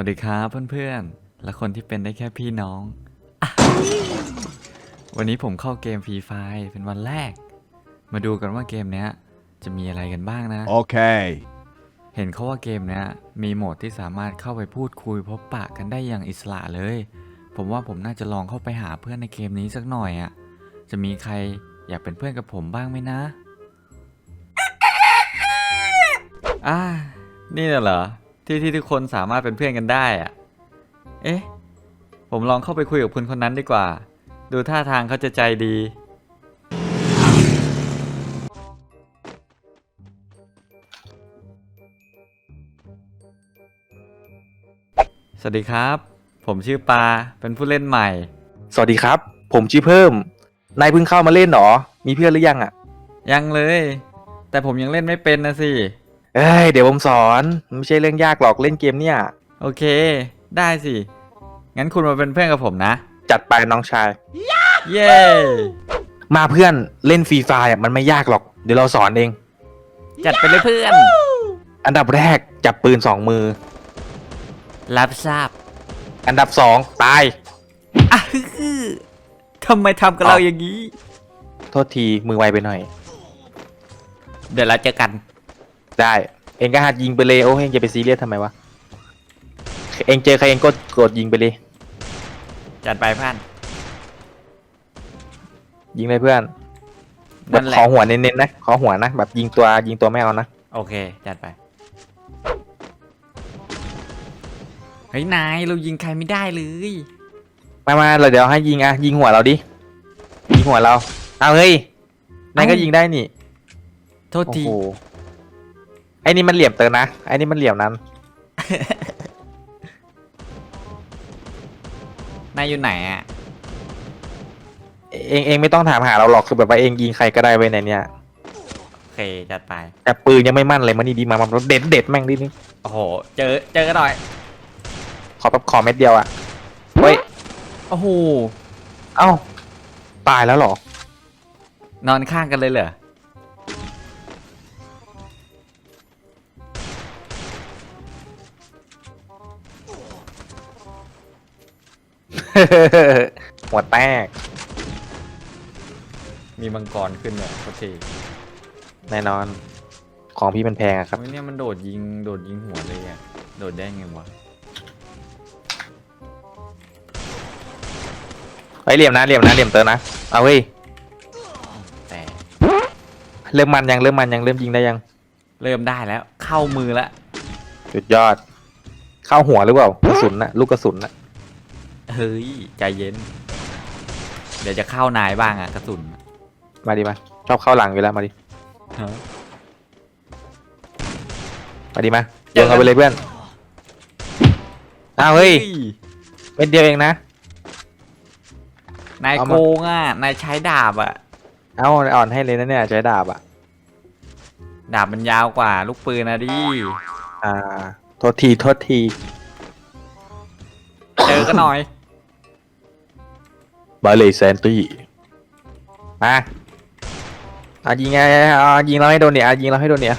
วัสดีครับเพื่อนๆ และคนที่เป็นได้แค่พี่น้องอะวันนี้ผมเข้าเกมฟรีไฟเป็นวันแรก มาดูกันว่าเกมเนี้ยจะมีอะไรกันบ้างนะ Okay. เห็นเขาว่าเกมเนี้ยมีโหมดที่สามารถเข้าไปพูดคุยพบปะกันได้อย่างอิสระเลย ผมว่าผมน่าจะลองเข้าไปหาเพื่อนในเกมนี้สักหน่อยอะ่ะ จะมีใครอยากเป็นเพื่อนกับผมบ้างไหมนะ อ่า นี่น่ะเหรอ ที่ที่ทุกคนสามารถเป็นเพื่อนกันได้อะ่ะเอ๊ะ ผมลองเข้าไปคุยกับคุณคนนั้นดีกว่า ดูท่าทางเขาจะใจดี สวัสดีครับ ผมชื่อปา เป็นผู้เล่นใหม่ สวัสดีครับ ผมชื่อเพิ่ม นายเพิ่งเข้ามาเล่นเหรอ มีเพื่อนหรือยังอะ ยังเลย แต่ผมยังเล่นไม่เป็นนะสิ เอ้ยเดี๋ยวผมสอนมันไม่ใช่เรื่องยากหรอกเล่นเกมเนี่ย โอเค ได้สิ งั้นคุณมาเป็นเพื่อนกับผมนะ จัดไปน้องชาย เย้ มาเพื่อนเล่นฟรีไฟอะมันไม่ยากหรอก เดี๋ยวเราสอนเอง จัดไปเลยเพื่อน อันดับแรกจับปืนสองมือ รับทราบอันดับสองตาย อะฮึ่ยทำไมทำกับเราอย่างนี้ โทษทีมือไวไปหน่อย เดี๋ยวเราเจอกัน ได้ เองก็หัดยิงไปเลย โอ้เองจะไปซีเรียสทำไมวะ เองเจอใครเองก็กดยิงไปเลย จัดไปเพื่อนยิงเลยเพื่อนแบนั่บนแหขละอหัวเน้นๆนะ ขอหัวนะ แบบยิงตัวยิงตัวไม่เอานะ โอเค จัดไป เฮ้ย นาย เรายิงใครไม่ได้เลย มามาเราเดี๋ยวให้ยิงอะ ยิงหัวเราดิ ยิงหัวเรา เอาเฮ้ยนายก็เอ้ายิยิงได้นี่ โทษโอ้ที โห ไอ้นี่มันเหลี่ยมเตินนะ ไอ้นี่มันเหลี่ยมนั้น นายอยู่ไหนอะ เองเองไม่ต้องถามหาเราหรอกคือแบบว่าเองยิงใครก็ได้ไว้ในเนี้ยโอเคจัดไป แต่ปืนยังไม่มั่นเลยมานี่ดีมามาเด็ดเด็ดแม่งดินี่โอ้โห เจอเจอกันหน่อย ขอแบบขอเม็ดเดียวอะเฮ้ยโอ้โห เอ้าตายแล้วเหรอ นอนข้างกันเลยเหรอ หัวแตก มีมังกรขึ้นเลยโอเคแน่นอน ของพี่มันแพงอะครับเฮ้ยเนี่ยมันโดดยิงโดดยิงหัวเลยอะ โดดได้ไงวะเฮ้ยเหลี่ยมนะเหลี่ยมนะเหลี่ยมเตินนะ เอาเฮ้ย แต่เริ่มมันยังเริ่มมันยังเริ่มยิงได้ยัง เริ่มได้แล้ว เข้ามือแล้ว สุดยอด เข้าหัวหรือเปล่ากระสุนน่ะลูกกระสุนน่ะ เฮ้ย ใจเย็น เดี๋ยวจะเข้านายบ้างอะกระสุนมาดิมาชอบเข้าหลังอยู่แล้วมาดิฮะมาดิมาโยนเอาไปเลยเพื่อนอ้าวเฮ้ยเม็ดเดียวเองนะ นายเอาโกมางอะนายใช้ดาบอะเอ้าอ่อนให้เลยนะเนี่ยใช้ดาบอะดาบมันยาวกว่า ลูกปืนนะดิ อ่าโทษทีโทษที เจอกันหน่อย บาเลแซนตี้มาอะยิงไงอะยิงเราให้โดนเนี่ยอะยิงเราให้โดนเนี่ย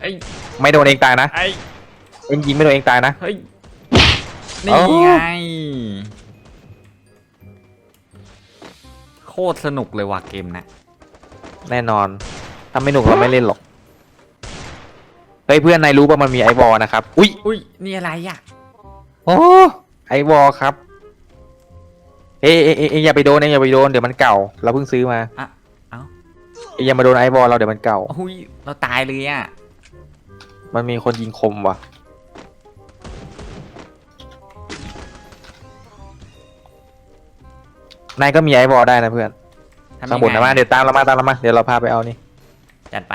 เอ้ยไม่โดนเองตายนะไอ้เองยิงไม่โดนเองตายนะเฮ้ยเอ้านี่ไงโคตรสนุกเลยว่ะเกมนะแน่นอนถ้าไม่หนุกเราไม่เล่นหรอกเฮ้ยเพื่อนนายรู้ป่ะมันมีไอวอลนะครับ อุ้ยอุ้ยนี่อะไรอะโอ้ไอวอลครับ เอ้ยเอ้ยเอ้ยเอ้ยอย่าไปโดนเองอย่าไปโดนเดี๋ยวมันเก่า เราเพิ่งซื้อมาอะเอ้า เอ้ยอย่ามาโดนไอวอลเราเดี๋ยวมันเก่าอุ้ยเราตายเลยอะมันมีคนยิงคมว่ะ นายก็มีไอวอลได้นะเพื่อน ทำข้างบนยันะไมาเดี๋ยวตามเรามาตามเรามาเดี๋ยวเราพาไปเอานี่ จัดไป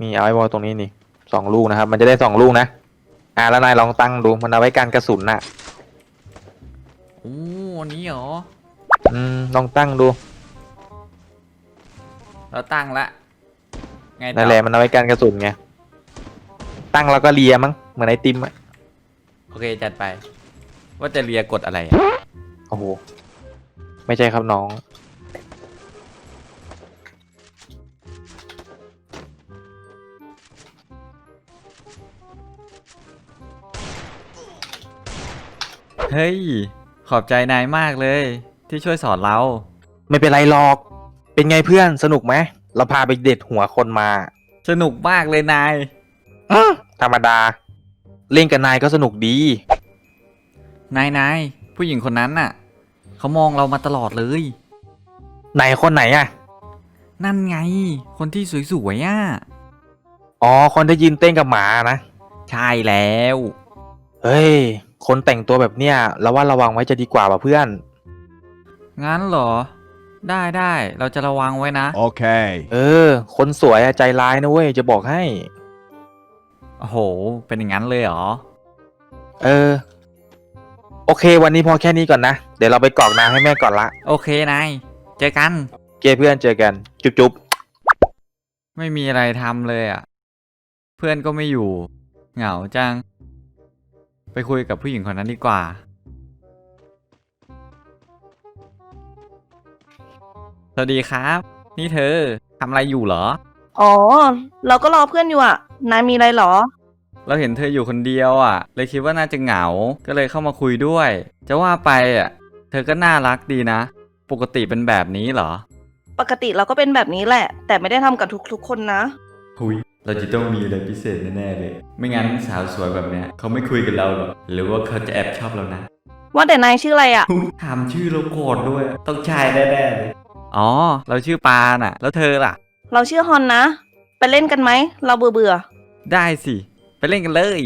มีเอาไอวอลตรงนี้นี่สองลูกนะครับ มันจะได้สองลูกนะ อ่าแล้วนายลองตั้งดูมันเอาไว้กันกระสุนน่ะโอ้อั นนี้เหรอ อืมลองตั้งดูเราตั้งละ ไงต่อนั่นแหละมันเอาไว้กันกระสุนไงตั้งแล้วก็เลียมั้งเหมือนไอติมอะโอเคจัดไป ว่าจะเรียกดอะไรอะโอ้โหไม่ใช่ครับน้อง เฮ้ย ขอบใจนายมากเลย ที่ช่วยสอนเรา ไม่เป็นไรหรอก เป็นไงเพื่อนสนุกไหมเราพาไปเด็ดหัวคนมาสนุกมากเลยนาย อื้อธรรมดา เล่นกับนายก็สนุกดี นายนายผู้หญิงคนนั้นน่ะเขามองเรามาตลอดเลย ไหนคนไหนอะนั่นไง คนที่สวยๆอะอ๋อคนที่ยืนเต้นกับหมานะ ใช่แล้ว เฮ้ย คนแต่งตัวแบบเนี้ยเราว่าระวังไว้จะดีกว่าว่ะเพื่อน งั้นเหรอ ได้ได้เราจะระวังไว้นะ Okay. เออ คนสวยอะใจร้ายนะเว้ยจะบอกให้ โอ้โห เป็นอย่างนั้นเลยเหรอ เออ โอเค วันนี้พอแค่นี้ก่อนนะ เดี๋ยวเราไปกรอกน้ำให้แม่ก่อนละโอเคนาย เจอกัน โอเคเพื่อนเจอกัน จุ๊บจุ๊บไม่มีอะไรทำเลยอะ เพื่อนก็ไม่อยู่ เหงาจัง ไปคุยกับผู้หญิงคนนั้นดีกว่า สวัสดีครับ นี่เธอทำอะไรอยู่เหรอ อ๋อ เราก็รอเพื่อนอยู่อะ นายมีอะไรเหรอ เราเห็นเธออยู่คนเดียวอะ เลยคิดว่าน่าจะเหงา ก็เลยเข้ามาคุยด้วย จะว่าไปอะ เธอก็น่ารักดีนะ ปกติเป็นแบบนี้เหรอ ปกติเราก็เป็นแบบนี้แหละ แต่ไม่ได้ทำกับทุกๆคนนะหุย เราจะต้องมีอะไรพิเศษแน่ๆเลย ไม่งั้นสาวสวยแบบเนี้ยเขาไม่คุยกับเราหรอกหรือว่าเขาจะแอบชอบเรานะว่าแต่นายชื่ออะไรอะถามชื่อเราโกรธด้วย ต้องชายแน่ๆเลยอ๋อ เราชื่อปาน่ะ แล้วเธอล่ะ เราชื่อฮอนนะ ไปเล่นกันไหม เราเบื่อเบื่อได้สิ ไปเล่นกันเลย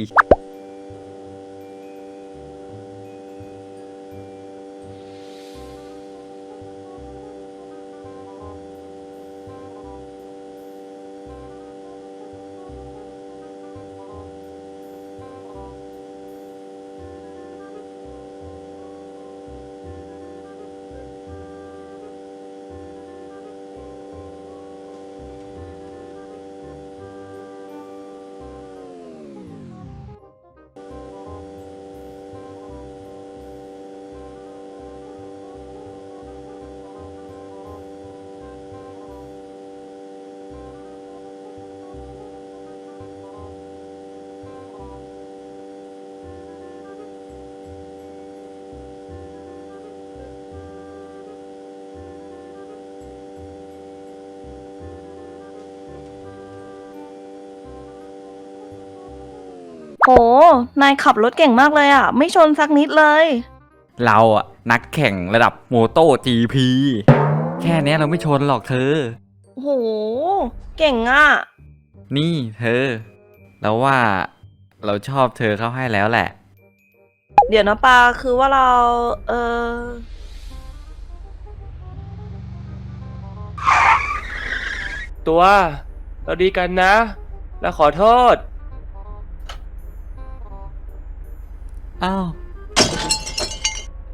โห นายขับรถเก่งมากเลยอะ ไม่ชนสักนิดเลย เราอะนักแข่งระดับโมโต้ GP แค่เนี้ยเราไม่ชนหรอกเธอ โห เก่งอะ นี่เธอ เราว่าเราชอบเธอเข้าให้แล้วแหละ เดี๋ยวนะปาคือว่าเรา เออตัว เราดีกันนะ แล้วขอโทษ อ้าว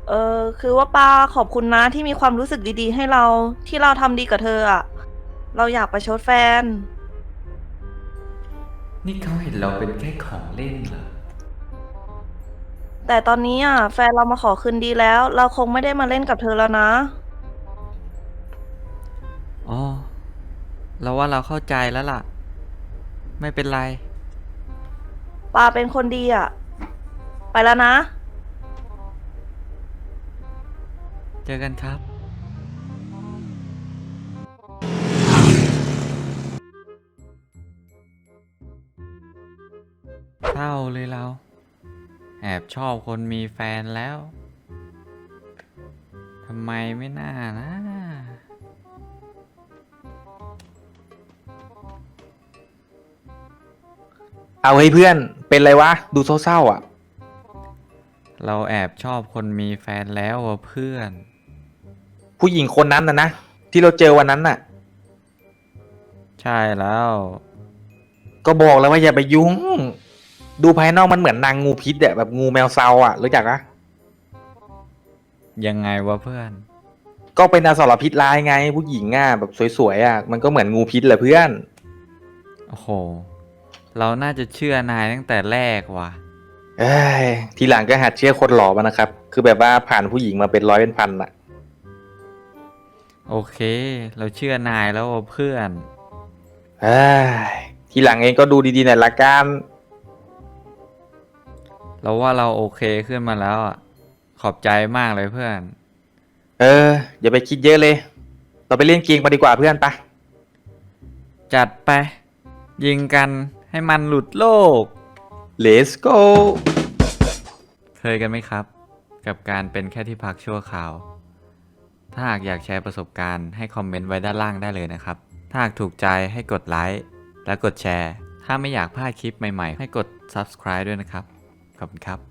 เออ คือว่าปาขอบคุณนะที่มีความรู้สึกดีๆ ให้เราที่เราทำดีกับเธออะเราอยากประชดแฟน นี่เขาเห็นเราเป็นแค่ของเล่นเหรอ แต่ตอนนี้อะแฟนเรามาขอคืนดีแล้ว เราคงไม่ได้มาเล่นกับเธอแล้วนะ อ๋อ เราว่าเราเข้าใจแล้วล่ะ ไม่เป็นไร ปาเป็นคนดีอะ ไปแล้วนะ เจอกันครับ เศร้าเลยเรา แอบชอบคนมีแฟนแล้ว ทำไมไม่น่านะ เอาเฮ้ยเพื่อน เป็นไรวะ ดูเศร้าๆอะ เราแอบชอบคนมีแฟนแล้วอะเพื่อน ผู้หญิงคนนั้นนะนะ ที่เราเจอวันนั้นน่ะ ใช่แล้ว ก็บอกแล้วว่าอย่าไปยุ่ง ดูภายนอกมันเหมือนนางงูพิษอะแบบงูแมวเซาอะรู้จักปะยังไงวะเพื่อน ก็เป็นอสรพิษร้ายไง ผู้หญิงอะแบบสวยๆอะมันก็เหมือนงูพิษแหละเพื่อน โอ้โห เราน่าจะเชื่อนายตั้งแต่แรกว่ะ เอ้ยทีหลังก็หัดเชื่อคนหล่อมานะครับ คือแบบว่าผ่านผู้หญิงมาเป็นร้อยเป็นพันอะโอเค เราเชื่อนายแล้วว่ะเพื่อน เอ้ยทีหลังเองก็ดูดีๆหน่อยละกัน เราว่าเราโอเคขึ้นมาแล้วอะ ขอบใจมากเลยเพื่อน เออ อย่าไปคิดเยอะเลย เราไปเล่นเกมกันดีกว่าเพื่อนปะจัดไป ยิงกันให้มันหลุดโลก Let's go เคยกันไหมครับ กับการเป็นแค่ที่พักชั่วคราว ถ้าหากอยากแชร์ประสบการณ์ให้คอมเมนต์ไว้ด้านล่างได้เลยนะครับ ถ้าหากถูกใจให้กดไลค์และกดแชร์ ถ้าไม่อยากพลาดคลิปใหม่ๆ ให้กด subscribe ด้วยนะครับ ขอบคุณครับ